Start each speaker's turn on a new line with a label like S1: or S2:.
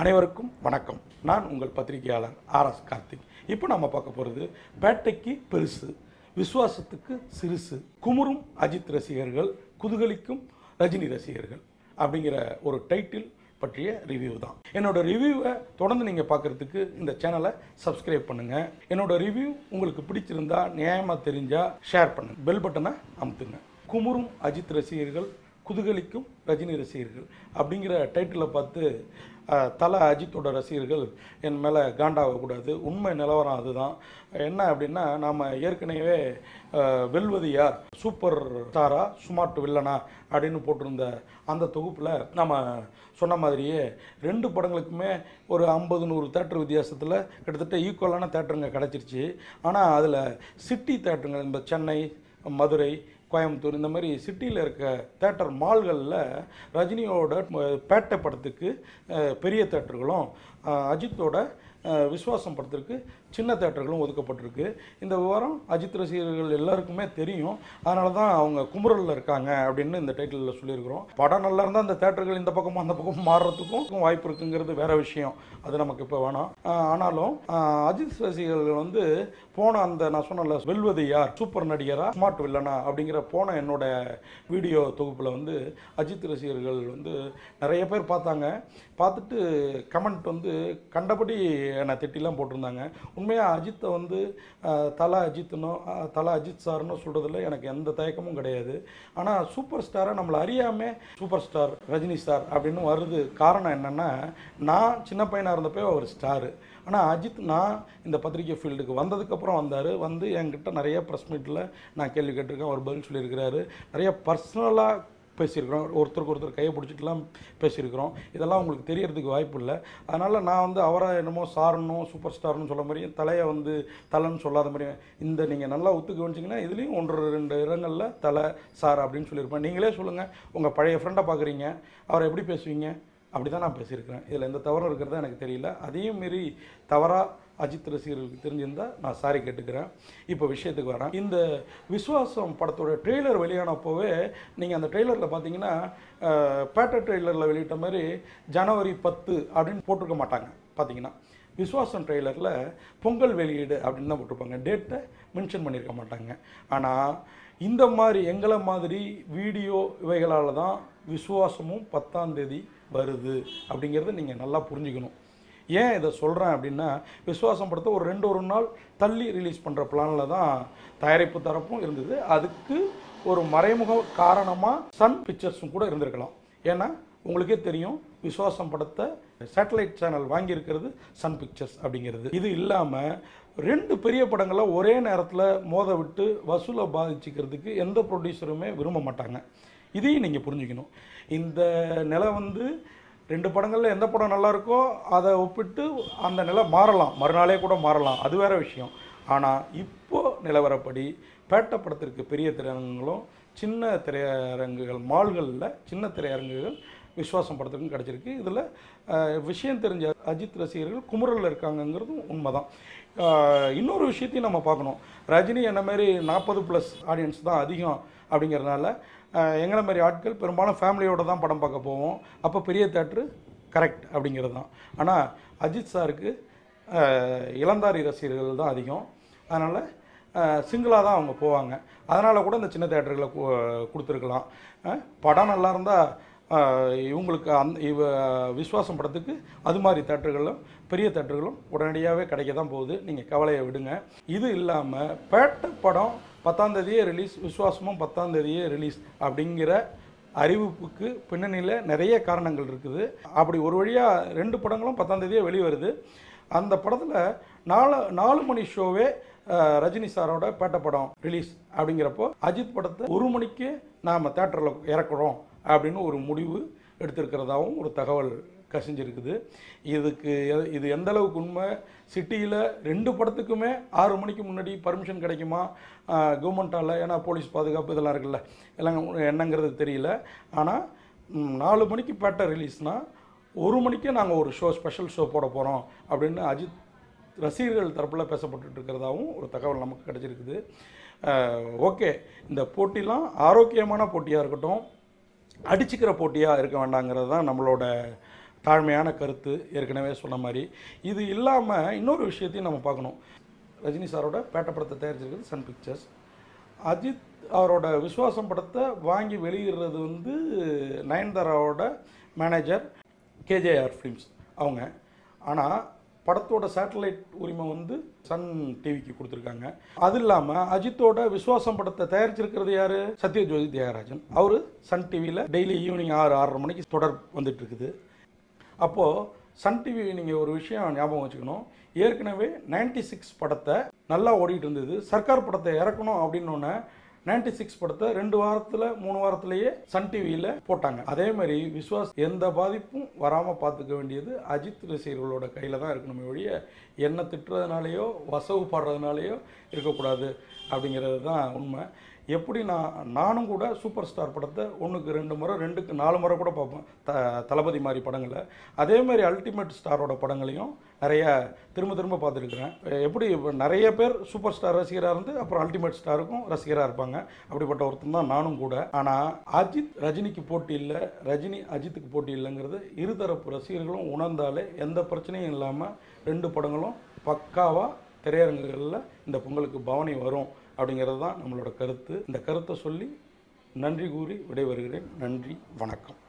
S1: அனைவருக்கும் வணக்கம். நான் உங்கள் பத்திரிகையாளர் ஆர் எஸ் கார்த்திக். இப்போ நம்ம பார்க்க போகிறது பேட்டைக்கு பெருசு விசுவாசத்துக்கு சிறுசு குமுறும் அஜித் ரசிகர்கள் குதுகலிக்கும் ரஜினி ரசிகர்கள் அப்படிங்கிற ஒரு டைட்டில் பற்றிய ரிவ்யூ தான். என்னோட ரிவ்யூவை தொடர்ந்து நீங்கள் பார்க்குறதுக்கு இந்த சேனலை சப்ஸ்கிரைப் பண்ணுங்கள் என்னோட ரிவ்யூ உங்களுக்கு பிடிச்சிருந்தா நியாயமாக தெரிஞ்சால் ஷேர் பண்ணுங்கள் பெல் பட்டனை அமுத்துங்க. குமுறும் அஜித் ரசிகர்கள் குதுகலிக்கும் ரஜினி ரசிகர்கள் அப்படிங்கிற டைட்டிலை பார்த்து தலை தல அஜித்தோட ரசிகர்கள் என் மேலே காண்டாகக்கூடாது உண்மை நிலவரம் அதுதான். என்ன அப்படின்னா நாம் ஏற்கனவே வெல்வது யார்? சூப்பர் ஸ்டாரா சுமார்ட் வில்லனா அப்படின்னு போட்டிருந்த அந்த தொகுப்பில் நம்ம சொன்ன மாதிரியே ரெண்டு படங்களுக்குமே ஒரு ஐம்பது நூறு தேட்டர் வித்தியாசத்தில் கிட்டத்தட்ட ஈக்குவலான தேட்டருங்க கிடச்சிருச்சு. ஆனால் அதில் சிட்டி தேட்டருங்க இந்த சென்னை மதுரை கோயம்புத்தூர் இந்த மாதிரி சிட்டியில் இருக்க தேட்டர் மால்களில் ரஜினியோட பேட்டை படத்துக்கு பெரிய தேட்டர்களும் அஜித்தோட விஸ்வாசம் படத்திற்கு சின்ன தேட்டர்களும் ஒதுக்கப்பட்டிருக்கு. இந்த விவரம் அஜித் ரசிகர்கள் எல்லாருக்குமே தெரியும். அதனால தான் அவங்க குமுறலில் இருக்காங்க அப்படின்னு இந்த டைட்டிலில் சொல்லியிருக்கிறோம். படம் நல்லா இருந்தால் அந்த தேட்டர்கள் இந்த பக்கமும் அந்த பக்கமும் மாறுறதுக்கும் வாய்ப்பு இருக்குங்கிறது வேற விஷயம். அது நமக்கு இப்போ வேணாம். ஆனாலும் அஜித் ரசிகர்கள் வந்து போன அந்த நான் சொன்னல வெல்வது யார்? சூப்பர் நடிகரா? ஸ்மார்ட் வில்லனா அப்படிங்கிற போன என்னோட வீடியோ தொகுப்பில் வந்து அஜித் ரசிகர்கள் வந்து நிறைய பேர் பார்த்தாங்க. பார்த்துட்டு கமெண்ட் வந்து கண்டபடி என்னை திட்டிலாம் போட்டிருந்தாங்க. உண்மையாக அஜித்தை வந்து தலா அஜித்னோ தலா அஜித் சார்னோ சொல்கிறதுல எனக்கு எந்த தயக்கமும் கிடையாது. ஆனால் சூப்பர் ஸ்டாரை நம்மளை அறியாமல் சூப்பர் ஸ்டார் ரஜினி ஸ்டார் அப்படின்னு வருது காரணம் என்னென்னா நான் சின்ன பையனாக இருந்தப்போ அவர் ஸ்டாரு. ஆனால் அஜித் நான் இந்த பத்திரிகை ஃபீல்டுக்கு வந்ததுக்கப்புறம் வந்தார். வந்து என்கிட்ட நிறைய ப்ரெஸ் மீட்டில் நான் கேள்வி கேட்டிருக்கேன். அவர் பதில் சொல்லியிருக்கிறாரு. நிறைய பர்சனலாக பேசியிருக்கிறோம் ஒருத்தருக்கு ஒருத்தர் கையை பிடிச்சிட்டுலாம் பேசியிருக்கிறோம். இதெல்லாம் உங்களுக்கு தெரியறதுக்கு வாய்ப்பு இல்லை. அதனால் நான் வந்து அவரை என்னமோ சாரணும் சூப்பர் ஸ்டார்னு சொல்ல மாதிரியும் தலையை வந்து தலைன்னு சொல்லாத மாதிரியும் இந்த நீங்கள் நல்லா ஒத்து வச்சிங்கன்னா இதுலேயும் ஒன்று ரெண்டு இடங்களில் தலை சார் அப்படின்னு சொல்லியிருப்பேன். நீங்களே சொல்லுங்கள் உங்கள் பழைய ஃப்ரெண்டை பார்க்குறீங்க அவரை எப்படி பேசுவீங்க? அப்படி தான் நான் பேசியிருக்கிறேன். இதில் எந்த தவறும் இருக்கிறதா எனக்கு தெரியல. அதையும் மீறி தவறாக அஜித் ரசிகர்களுக்கு தெரிஞ்சிருந்தால் நான் சாரி கேட்டுக்கிறேன். இப்போ விஷயத்துக்கு வரேன். இந்த விஸ்வாசம் படத்தோட ட்ரெய்லர் வெளியானப்போவே நீங்கள் அந்த ட்ரெய்லரில் பார்த்தீங்கன்னா பேட்டர் ட்ரெய்லரில் வெளியிட்ட மாதிரி ஜனவரி பத்து அப்படின்னு போட்டிருக்க மாட்டாங்க. பார்த்தீங்கன்னா விஸ்வாசம் ட்ரெய்லரில் பொங்கல் வெளியீடு அப்படின்னு தான் போட்டிருப்பாங்க. டேட்டை மென்ஷன் பண்ணியிருக்க மாட்டாங்க. ஆனால் இந்த மாதிரி எங்களை மாதிரி வீடியோ இவைகளால் தான் விசுவாசமும் பத்தாம் தேதி வருது அப்படிங்கிறத நீங்கள் நல்லா புரிஞ்சுக்கணும். ஏன் இதை சொல்கிறேன் அப்படின்னா விஸ்வாசம் படத்தை ஒரு ரெண்டு ஒரு நாள் தள்ளி ரிலீஸ் பண்ணுற பிளானில் தான் தயாரிப்பு தரப்பும் இருந்தது. அதுக்கு ஒரு மறைமுக காரணமாக சன் பிக்சர்ஸும் கூட இருந்திருக்கலாம். ஏன்னா உங்களுக்கே தெரியும் விஸ்வாசம் படத்தை சேட்டலைட் சேனல் வாங்கியிருக்கிறது சன் பிக்சர்ஸ் அப்படிங்கிறது. இது இல்லாமல் ரெண்டு பெரிய படங்களை ஒரே நேரத்தில் மோத விட்டு வசூலை பாதிச்சுக்கிறதுக்கு எந்த ப்ரொடியூசருமே விரும்ப மாட்டாங்க. இதையும் நீங்கள் புரிஞ்சுக்கணும். இந்த நிலை வந்து ரெண்டு படங்களில் எந்த படம் நல்லா இருக்கோ அதை ஒப்பிட்டு அந்த நிலை மாறலாம். மறுநாளே கூட மாறலாம். அது வேற விஷயம். ஆனால் இப்போது நிலவரப்படி பேட்ட படத்திற்கு பெரிய திரையரங்குகளும் சின்ன திரையரங்குகள் மால்களில் சின்ன திரையரங்குகள் விஸ்வாசம் படத்துக்கும் கிடச்சிருக்கு. இதில் விஷயம் தெரிஞ்ச அஜித் ரசிகர்கள் குமுறலில் இருக்காங்கங்கிறதும் உண்மைதான். தான் இன்னொரு விஷயத்தையும் நம்ம பார்க்கணும். ரஜினி என்ன மாதிரி நாற்பது ப்ளஸ் ஆடியன்ஸ் தான் அதிகம். அப்படிங்கிறதுனால எங்களை மாதிரி ஆட்கள் பெரும்பாலும் ஃபேமிலியோடு தான் படம் பார்க்க போவோம். அப்போ பெரிய தேட்ரு கரெக்ட் அப்படிங்கிறது தான். ஆனால் அஜித் சாருக்கு இளந்தாரி ரசிகர்கள் தான் அதிகம். அதனால் சிங்கிளாக தான் அவங்க போவாங்க. அதனால் கூட இந்த சின்ன தேட்டர்களை கொடுத்துருக்கலாம். படம் நல்லா இருந்தால் இவங்களுக்கு அந்த இவ விஸ்வாசம் படத்துக்கு அது மாதிரி தேட்டர்களும் பெரிய தேட்டர்களும் உடனடியாகவே கிடைக்க தான் போகுது. நீங்கள் கவலையை விடுங்க. இது இல்லாமல் பேட்ட படம் பத்தாம் தேதியே ரிலீஸ் விஸ்வாசமும் பத்தாம் தேதியே ரிலீஸ் அப்படிங்கிற அறிவிப்புக்கு பின்னணியில் நிறைய காரணங்கள் இருக்குது. அப்படி ஒரு வழியாக ரெண்டு படங்களும் பத்தாம் தேதியே வெளிவருது. அந்த படத்தில் நாலு நாலு மணி ஷோவே ரஜினி சாரோட பேட்ட படம் ரிலீஸ் அப்படிங்கிறப்போ அஜித் படத்தை ஒரு மணிக்கு நாம் தேட்டரில் இறக்குறோம் அப்படின்னு ஒரு முடிவு எடுத்திருக்கிறதாகவும் ஒரு தகவல் கசிஞ்சிருக்குது. இதுக்கு எ- இது எந்த அளவுக்கு உண்மை? சிட்டியில் ரெண்டு படத்துக்குமே ஆறு மணிக்கு முன்னாடி பர்மிஷன் கிடைக்குமா? கவர்மெண்ட்டால் ஏன்னா போலீஸ் பாதுகாப்பு இதெல்லாம் இருக்குல்ல. எல்லாம் என்னங்கிறது தெரியல. ஆனால் நாலு மணிக்கு பேட்டை ரிலீஸ்னால் ஒரு மணிக்கே நாங்கள் ஒரு ஷோ ஸ்பெஷல் ஷோ போட போகிறோம் அப்படின்னு அஜித் ரசிகர்கள் தரப்பில் பேசப்பட்டுட்டு இருக்கிறதாவும் ஒரு தகவல் நமக்கு கிடச்சிருக்குது. ஓகே. இந்த போட்டிலாம் ஆரோக்கியமான போட்டியாக இருக்கட்டும் அடிச்சுக்கிற போட்டியாக இருக்க வேண்டாங்கிறது தான் நம்மளோட தாழ்மையான கருத்து ஏற்கனவே சொன்ன மாதிரி. இது இல்லாமல் இன்னொரு விஷயத்தையும் நம்ம பார்க்கணும். ரஜினி சாரோட பேட்ட படத்தை தயாரிச்சிருக்கிறது சன் பிக்சர்ஸ் அஜித் அவரோட விஸ்வாசம் படத்தை வாங்கி வெளியிடுறது வந்து நயன்தாராவோட மேனேஜர் கேஜேஆர் ஃபிலிம்ஸ் அவங்க. ஆனால் படத்தோட சேட்டலைட் உரிமை வந்து சன் டிவிக்கு கொடுத்துருக்காங்க. அது இல்லாமல் அஜித்தோட விஸ்வாசம் படத்தை தயாரிச்சிருக்கிறது யாரு? சத்யஜோதி தியாகராஜன். அவர் சன் டிவியில் டெய்லி ஈவினிங் ஆறு ஆறரை மணிக்கு தொடர் வந்துட்டு இருக்குது. அப்போது சன் டிவி நீங்கள் ஒரு விஷயம் ஞாபகம் வச்சுக்கணும். ஏற்கனவே 96 சிக்ஸ் படத்தை நல்லா ஓடிட்டு இருந்தது. சர்க்கார் படத்தை இறக்கணும் அப்படின்னோடனே 96 சிக்ஸ் படத்தை ரெண்டு வாரத்தில் மூணு வாரத்திலேயே சன் டிவியில் போட்டாங்க. அதே மாதிரி விஸ்வாஸ் எந்த பாதிப்பும் வராமல் பார்த்துக்க வேண்டியது அஜித் ரசிகர்களோட கையில் தான் இருக்கணுமே ஒழிய என்ன திட்டுறதுனாலையோ வசவு பாடுறதுனாலேயோ இருக்கக்கூடாது அப்படிங்கிறது தான் உண்மை. எப்படி நான் நானும் கூட சூப்பர் ஸ்டார் படத்தை ஒன்றுக்கு ரெண்டு முறை ரெண்டுக்கு நாலு முறை கூட பார்ப்பேன். த தளபதி மாதிரி படங்களை. அதே மாதிரி அல்டிமேட் ஸ்டாரோட படங்களையும் நிறைய திரும்ப திரும்ப பார்த்துருக்குறேன். எப்படி நிறைய பேர் சூப்பர் ஸ்டார் ரசிகராக இருந்து அப்புறம் அல்டிமேட் ஸ்டாருக்கும் ரசிகராக இருப்பாங்க. அப்படிப்பட்ட ஒருத்தன் தான் நானும் கூட. ஆனால் அஜித் ரஜினிக்கு போட்டி இல்லை. ரஜினி அஜித்துக்கு போட்டி இல்லைங்கிறது இருதரப்பு ரசிகர்களும் உணர்ந்தாலே எந்த பிரச்சனையும் இல்லாமல் ரெண்டு படங்களும் பக்காவாக திரையரங்குகளில் இந்த பொங்கலுக்கு பவனி வரும். அப்படிங்கிறது தான் நம்மளோட கருத்து. இந்த கருத்தை சொல்லி நன்றி கூறி விடைபெறுகிறேன். நன்றி வணக்கம்.